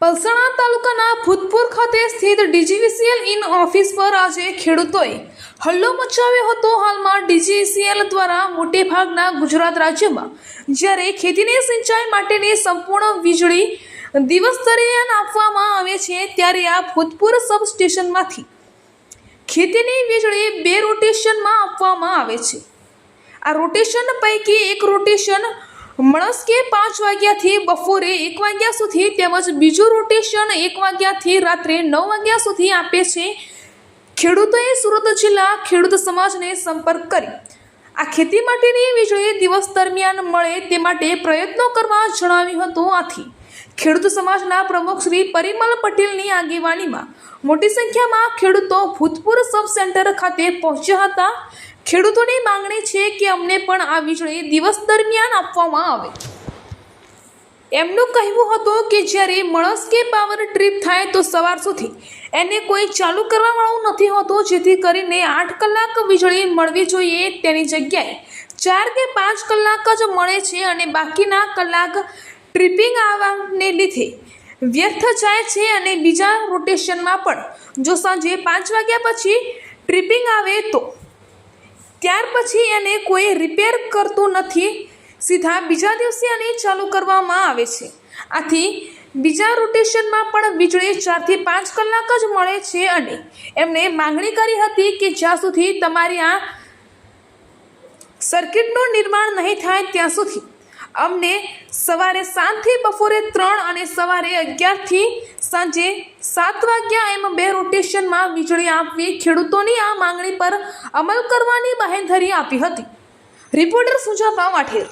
ભૂતપુર ખાતે સ્થિત DGVCL in office પર આજે ખેડૂતોએ હલ્લો મચાવ્યો હતો. હાલમાં ડીજીવીસીએલ દ્વારા મોટે ભાગના ગુજરાત રાજ્યમાં જ્યારે ખેતીની સિંચાઈ માટેની સંપૂર્ણ વીજળી દિવસ દરમિયાન આપવામાં આવે છે, ત્યારે આ ભૂતપુર સબસ્ટેશનમાંથી ખેતીની વીજળી બે રોટેશનમાં આપવામાં આવે છે. આ રોટેશન પૈકી એક રોટેશન મળસ્કે પાંચ વાગ્યાથી બપોરે એક વાગ્યા સુધી તેમજ બીજું રોટેશન એક વાગ્યાથી રાત્રે નવ વાગ્યા સુધી આપે છે. ખેડૂતોએ સુરત જિલ્લા ખેડૂત સમાજને સંપર્ક કરી. આ ખેતી માટેની વીજળી દિવસ દરમિયાન મળે તે માટે પ્રયત્નો કરવા જણાવ્યું હતું આથી. ખેડૂત સમાજના પ્રમુખ શ્રી પરિમલ પટેલની આગેવાનીમાં મોટી સંખ્યામાં ખેડૂતો ભૂતપૂર સબ સેન્ટર ખાતે પહોંચ્યા હતા. ખેડૂતોની માંગણી છે કે અમને પણ આ વીજળી દિવસ દરમિયાન આપવામાં આવે. એમનું કહેવું હતું કે જ્યારે મણસ કે પાવર ટ્રીપ થાય તો સવાર સુધી એને કોઈ ચાલુ કરવાવાળું નથી હોતું, જેથી કરીને આઠ કલાક વીજળી મળવી જોઈએ તેની જગ્યાએ. ચાર કે પાંચ કલાક જ મળે છે અને બાકીના કલાક ટ્રીપિંગ આવવાને લીધે વ્યર્થ જાય છે અને બીજા રોટેશનમાં પણ. જો સાંજે પાંચ વાગ્યા પછી ટ્રીપિંગ આવે તો ત્યાર પછી એને કોઈ રિપેર કરતું નથી. સીધા બીજા દિવસે એને ચાલુ કરવામાં આવે છે. આથી બીજા રોટેશનમાં પણ વીજળી ચારથી પાંચ કલાક જ મળે છે અને એમણે માંગણી કરી હતી કે જ્યાં સુધી તમારી આ સર્કિટનું નિર્માણ નહીં થાય ત્યાં સુધી અમને સવારે સાતથી બપોરે ત્રણ અને સવારે અગિયારથી સાંજે સાત વાગ્યા એમ બે રોટેશનમાં વીજળી આપવી ખેડૂતોની આ માંગણી પર અમલ કરવાની બાહેંધરી આપી હતી. રિપોર્ટર સુજાપા વાઠેર